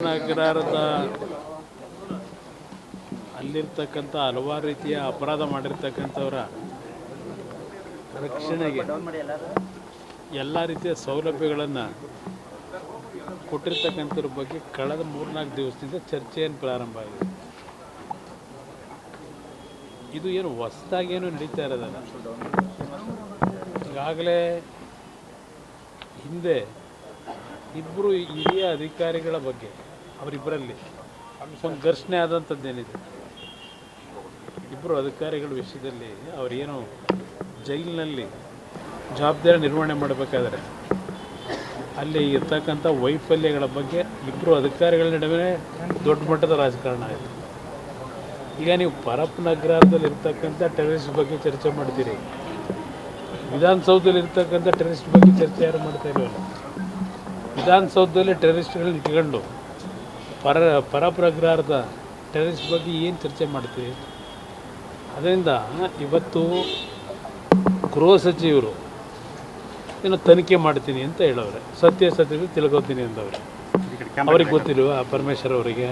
ನಗರದ ಅಲ್ಲಿರ್ತಕ್ಕಂಥ ಹಲವಾರು ರೀತಿಯ ಅಪರಾಧ ಮಾಡಿರ್ತಕ್ಕಂಥವರ ರಕ್ಷಣೆಗೆ ಎಲ್ಲ ರೀತಿಯ ಸೌಲಭ್ಯಗಳನ್ನು ಕೊಟ್ಟಿರ್ತಕ್ಕಂಥವ್ರ ಬಗ್ಗೆ ಕಳೆದ ಮೂರ್ನಾಲ್ಕು ದಿವಸದಿಂದ ಚರ್ಚೆಯನ್ನು ಪ್ರಾರಂಭ ಆಗಿದೆ. ಇದು ಏನು ಹೊಸದಾಗೇನು ನಡೀತಾ ಇರೋದಲ್ಲ. ಈಗಾಗಲೇ ಹಿಂದೆ ಇಬ್ಬರು ಹಿರಿಯ ಅಧಿಕಾರಿಗಳ ಬಗ್ಗೆ ಅವರಿಬ್ಬರಲ್ಲಿ ಒಂದು ಘರ್ಷಣೆ ಆದಂಥದ್ದೇನಿದೆ? ಇಬ್ಬರು ಅಧಿಕಾರಿಗಳ ವಿಷಯದಲ್ಲಿ ಅವರೇನು ಜೈಲಿನಲ್ಲಿ ಜವಾಬ್ದಾರಿ ನಿರ್ವಹಣೆ ಮಾಡಬೇಕಾದ್ರೆ ಅಲ್ಲಿ ಇರ್ತಕ್ಕಂಥ ವೈಫಲ್ಯಗಳ ಬಗ್ಗೆ ಇಬ್ಬರು ಅಧಿಕಾರಿಗಳ ನಡುವೆ ದೊಡ್ಡ ಮಟ್ಟದ ರಾಜಕಾರಣ ಆಯಿತು. ಈಗ ನೀವು ಪರಪ್ ನಗರದಲ್ಲಿ ಇರ್ತಕ್ಕಂಥ ಟೆರರಿಸ್ಟ್ ಬಗ್ಗೆ ಚರ್ಚೆ ಮಾಡ್ತೀರಿ. ವಿಧಾನಸೌಧದಲ್ಲಿ ಇರ್ತಕ್ಕಂಥ ಟೆರರಿಸ್ಟ್ ಬಗ್ಗೆ ಚರ್ಚೆ ಯಾರು ಮಾಡ್ತಾ ಇಲ್ವಲ್ಲ? ವಿಧಾನಸೌಧದಲ್ಲಿ ಟೆರರಿಸ್ಟ್ಗಳನ್ನ ಇಟ್ಕೊಂಡು ಪರ ಪರಪ್ರಗ್ರಹದ ಟೆರರಿಸ್ಟ್ ಬಗ್ಗೆ ಏನು ಚರ್ಚೆ ಮಾಡ್ತೀವಿ ಅದರಿಂದ ಇವತ್ತು ಗೃಹ ಸಚಿವರು ಏನು ತನಿಖೆ ಮಾಡ್ತೀನಿ ಅಂತ ಹೇಳೋರೆ ಸತ್ಯ ಸತ್ಯ ತಿಳ್ಕೊತೀನಿ ಅಂದವ್ರೆ. ಅವ್ರಿಗೆ ಗೊತ್ತಿಲ್ವಾ? ಪರಮೇಶ್ವರ್ ಅವರಿಗೆ.